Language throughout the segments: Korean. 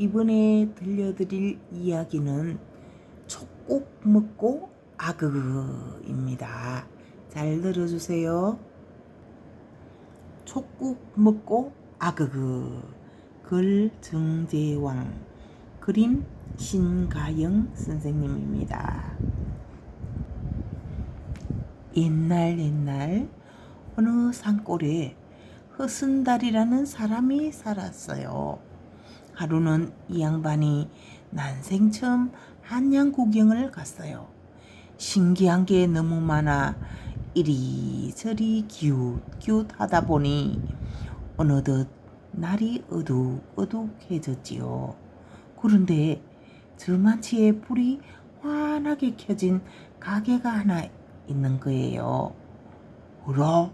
이번에 들려드릴 이야기는 촉국 먹고 아그입니다. 잘 들어주세요. 촉국 먹고 아그그 글 정재왕 그림 신가영 선생님입니다. 옛날 옛날 어느 산골에 허순달이라는 사람이 살았어요. 하루는 이 양반이 난생 처음 한양 구경을 갔어요. 신기한 게 너무 많아 이리저리 기웃기웃 하다 보니 어느덧 날이 어둑어둑해졌지요. 그런데 저만치에 불이 환하게 켜진 가게가 하나 있는 거예요. 어라?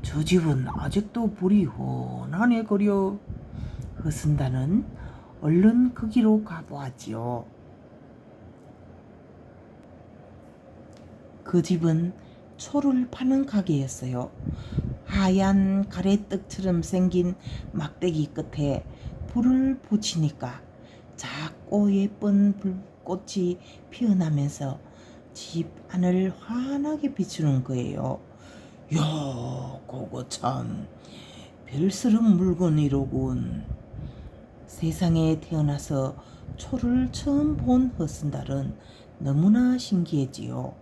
저 집은 아직도 불이 훤하네 거려. 허순다는 얼른 거기로 가보았지요. 그 집은 초를 파는 가게였어요. 하얀 가래떡처럼 생긴 막대기 끝에 불을 붙이니까 작고 예쁜 불꽃이 피어나면서 집 안을 환하게 비추는 거예요. 야, 그거 참 별스런 물건이로군. 세상에 태어나서 초를 처음 본 허순달은 너무나 신기했지요.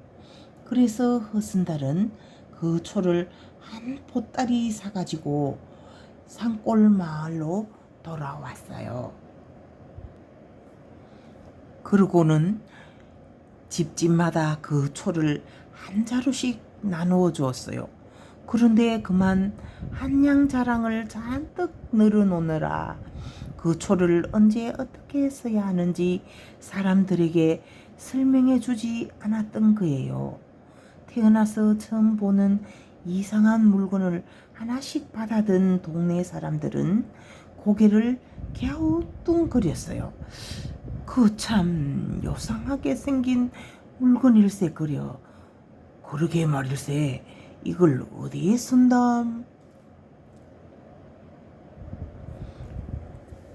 그래서 허순달은 그 초를 한 보따리 사가지고 산골 마을로 돌아왔어요. 그러고는 집집마다 그 초를 한 자루씩 나누어 주었어요. 그런데 그만 한양 자랑을 잔뜩 늘어놓느라 그 초를 언제 어떻게 써야 하는지 사람들에게 설명해 주지 않았던 거예요. 태어나서 처음 보는 이상한 물건을 하나씩 받아든 동네 사람들은 고개를 갸우뚱거렸어요. 그 참 요상하게 생긴 물건일세 그려. 그러게 말일세. 이걸 어디에 쓴담?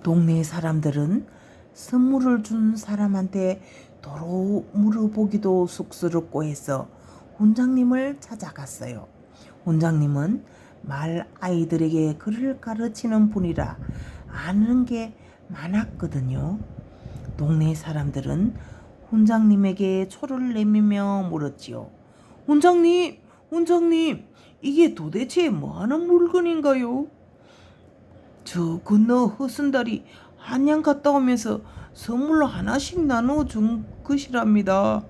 동네 사람들은 선물을 준 사람한테 도로 물어보기도 쑥스럽고 해서 훈장님을 찾아갔어요. 훈장님은 말 아이들에게 글을 가르치는 분이라 아는 게 많았거든요. 동네 사람들은 훈장님에게 초를 내밀며 물었지요. 훈장님, 훈장님, 이게 도대체 뭐 하는 물건인가요? 저 건너 허순달이 한양 갔다 오면서 선물로 하나씩 나눠 준 것이랍니다.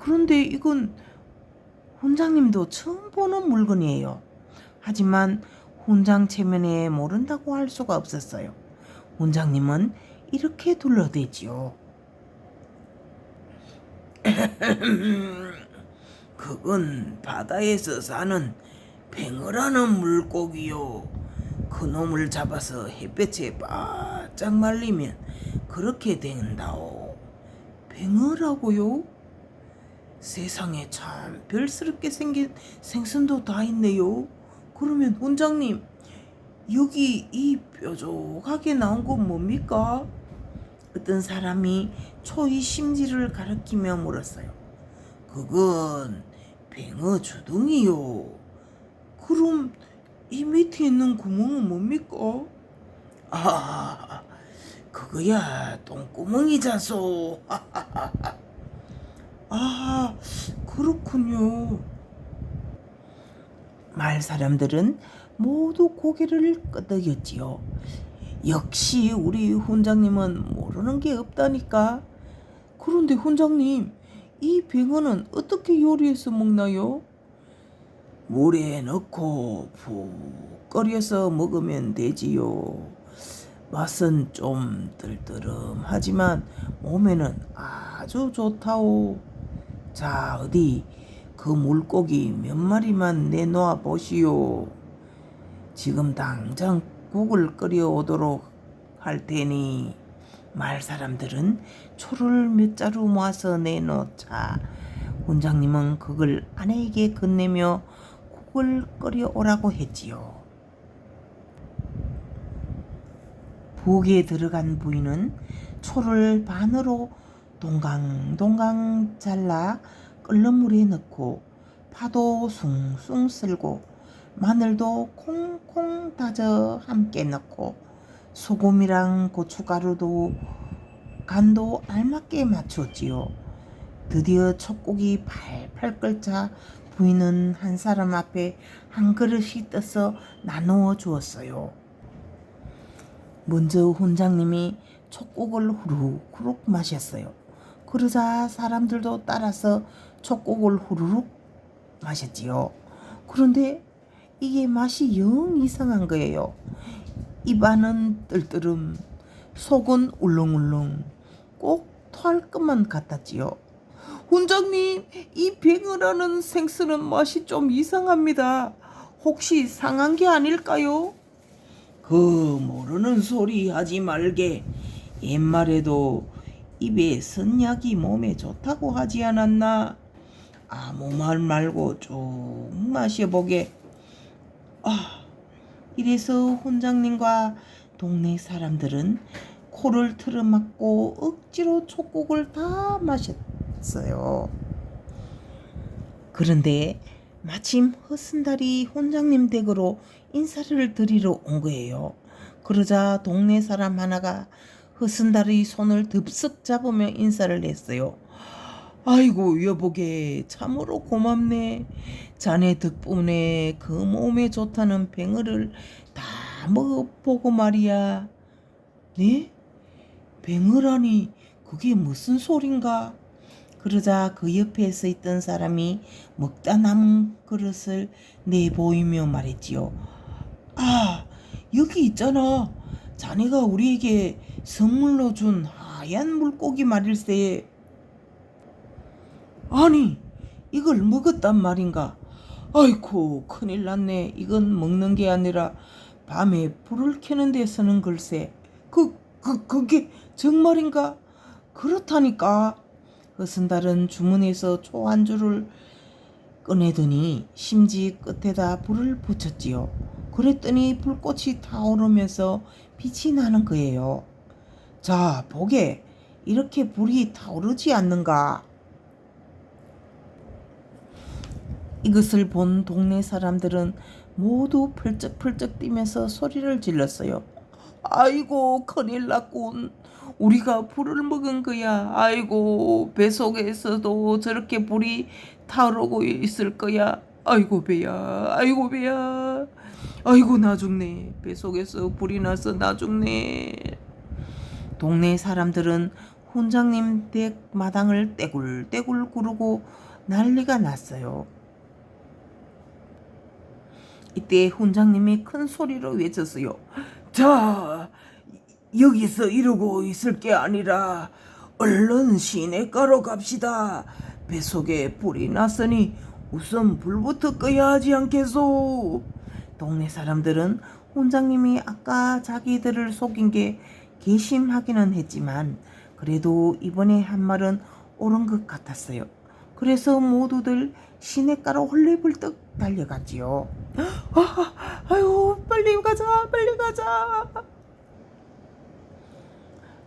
그런데 이건 훈장님도 처음 보는 물건이에요. 하지만 훈장 체면에 모른다고 할 수가 없었어요. 훈장님은 이렇게 둘러대지요. 그건 바다에서 사는 뱅어라는 물고기요. 그 놈을 잡아서 햇볕에 바짝 말리면 그렇게 된다오. 뱅어라고요? 세상에 참 별스럽게 생긴 생선도 다 있네요. 그러면 원장님 여기 이 뾰족하게 나온 건 뭡니까? 어떤 사람이 초이 심지를 가리키며 물었어요. 그건 뱅어 주둥이요. 그럼 이 밑에 있는 구멍은 뭡니까? 아, 그거야 똥구멍이자소. 아, 그렇군요. 말 사람들은 모두 고개를 끄덕였지요. 역시 우리 훈장님은 모르는 게 없다니까. 그런데 훈장님, 이 뱅어는 어떻게 요리해서 먹나요? 물에 넣고 푹 끓여서 먹으면 되지요. 맛은 좀 들뜨름하지만 몸에는 아주 좋다오. 자, 어디 그 물고기 몇 마리만 내놓아 보시오. 지금 당장 국을 끓여오도록 할 테니 말 사람들은 초를 몇 자루 모아서 내놓자 원장님은 그걸 아내에게 건네며 국을 끓여 오라고 했지요. 부엌에 들어간 부인은 초를 반으로 동강동강 잘라 끓는 물에 넣고 파도 숭숭 쓸고 마늘도 콩콩 다져 함께 넣고 소금이랑 고춧가루도 간도 알맞게 맞췄지요. 드디어 첫 곡이 팔팔 끓자 부인은 한 사람 앞에 한 그릇이 떠서 나누어 주었어요. 먼저 훈장님이 첫 곡을 후룩후룩 마셨어요. 그러자 사람들도 따라서 첫 곡을 후루룩 마셨지요. 그런데 이게 맛이 영 이상한 거예요. 입안은 뜰뜨름, 속은 울렁울렁, 꼭 토할 것만 같았지요. 훈장님, 이 뱅어라는 생선은 맛이 좀 이상합니다. 혹시 상한 게 아닐까요? 그 모르는 소리 하지 말게. 옛말에도 입에 선약이 몸에 좋다고 하지 않았나? 아무 말 말고 쭉 마셔보게. 아, 이래서 훈장님과 동네 사람들은 코를 틀어막고 억지로 촉곡을 다 마셨 어요. 그런데 마침 허순달이 훈장님 댁으로 인사를 드리러 온 거예요. 그러자 동네 사람 하나가 허순달의 손을 덥석 잡으며 인사를 했어요. 아이고 여보게 참으로 고맙네. 자네 덕분에 그 몸에 좋다는 뱅어를 다 먹어보고 말이야. 네? 뱅어라니 그게 무슨 소린가? 그러자 그 옆에 서 있던 사람이 먹다 남은 그릇을 내보이며 말했지요. 아, 여기 있잖아. 자네가 우리에게 선물로 준 하얀 물고기 말일세. 아니, 이걸 먹었단 말인가? 아이고, 큰일 났네. 이건 먹는 게 아니라 밤에 불을 켜는 데 쓰는 걸세. 그, 그, 그게 정말인가? 그렇다니까. 허순달은 주문에서 초 한 줄을 꺼내더니 심지 끝에다 불을 붙였지요. 그랬더니 불꽃이 타오르면서 빛이 나는 거예요. 자, 보게. 이렇게 불이 타오르지 않는가? 이것을 본 동네 사람들은 모두 펄쩍펄쩍 뛰면서 소리를 질렀어요. 아이고 큰일 났군. 우리가 불을 먹은 거야. 아이고 뱃속에서도 저렇게 불이 타오르고 있을 거야. 아이고 배야. 아이고 배야. 아이고 나 죽네. 뱃속에서 불이 나서 나 죽네. 동네 사람들은 훈장님 댁 마당을 떼굴떼굴 구르고 난리가 났어요. 이때 훈장님이 큰 소리로 외쳤어요. 자, 여기서 이러고 있을 게 아니라 얼른 시내가로 갑시다. 뱃속에 불이 났으니 우선 불부터 꺼야 하지 않겠소? 동네 사람들은 훈장님이 아까 자기들을 속인 게 개심하기는 했지만 그래도 이번에 한 말은 옳은 것 같았어요. 그래서 모두들 시내가로 홀레불떡 달려갔지요. 아, 아유, 빨리 가자, 빨리 가자.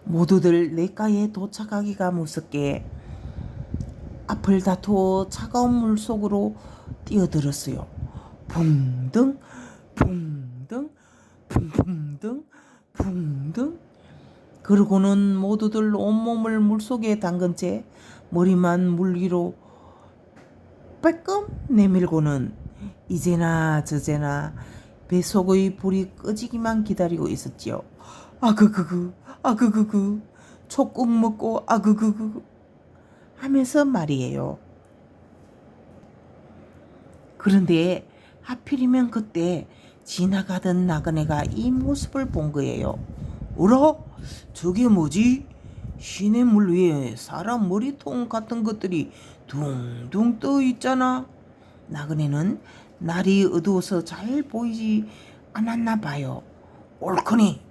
모두들 내가에 도착하기가 무섭게 앞을 다투어 차가운 물 속으로 뛰어들었어요. 붕등, 붕등, 붕붕등, 붕등. 그러고는 모두들 온몸을 물속에 담근 채 머리만 물 위로 빼끔 내밀고는 이제나 저제나 뱃속의 불이 꺼지기만 기다리고 있었지요. 아 그 그 그 아그그그 촉국 먹고 아그그그 하면서 말이에요. 그런데 하필이면 그때 지나가던 나그네가 이 모습을 본 거예요. 어라? 저게 뭐지? 시냇물 위에 사람 머리통 같은 것들이 둥둥 떠 있잖아. 나그네는 날이 어두워서 잘 보이지 않았나 봐요. 옳거니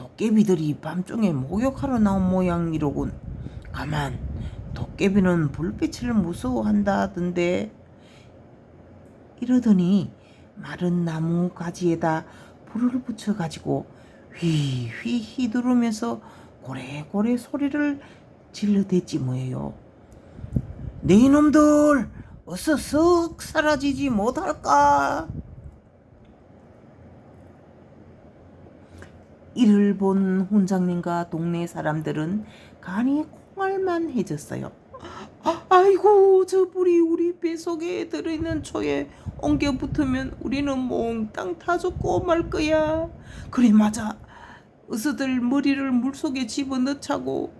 도깨비들이 밤중에 목욕하러 나온 모양이로군. 가만 도깨비는 불빛을 무서워한다던데 이러더니 마른 나무 가지에다 불을 붙여가지고 휘휘 휘두르면서 고래고래 소리를 질러댔지 뭐예요. 네 이놈들 어서 썩 사라지지 못할까? 이를 본 훈장님과 동네 사람들은 간이 콩알만 해졌어요. 아, 아이고 저 불이 우리 뱃속에 들어있는 초에 엉겨 붙으면 우리는 몽땅 다 죽고 말 거야. 그래 맞아. 어서들 머리를 물속에 집어넣자고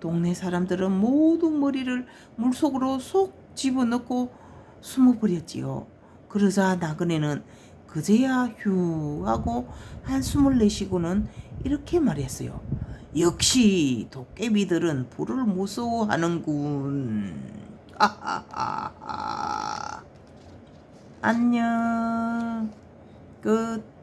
동네 사람들은 모두 머리를 물속으로 쏙 집어넣고 숨어버렸지요. 그러자 나그네는 그제야 휴 하고 한숨을 내쉬고는 이렇게 말했어요. 역시 도깨비들은 불을 무서워하는군. 아하하하. 안녕. 끝.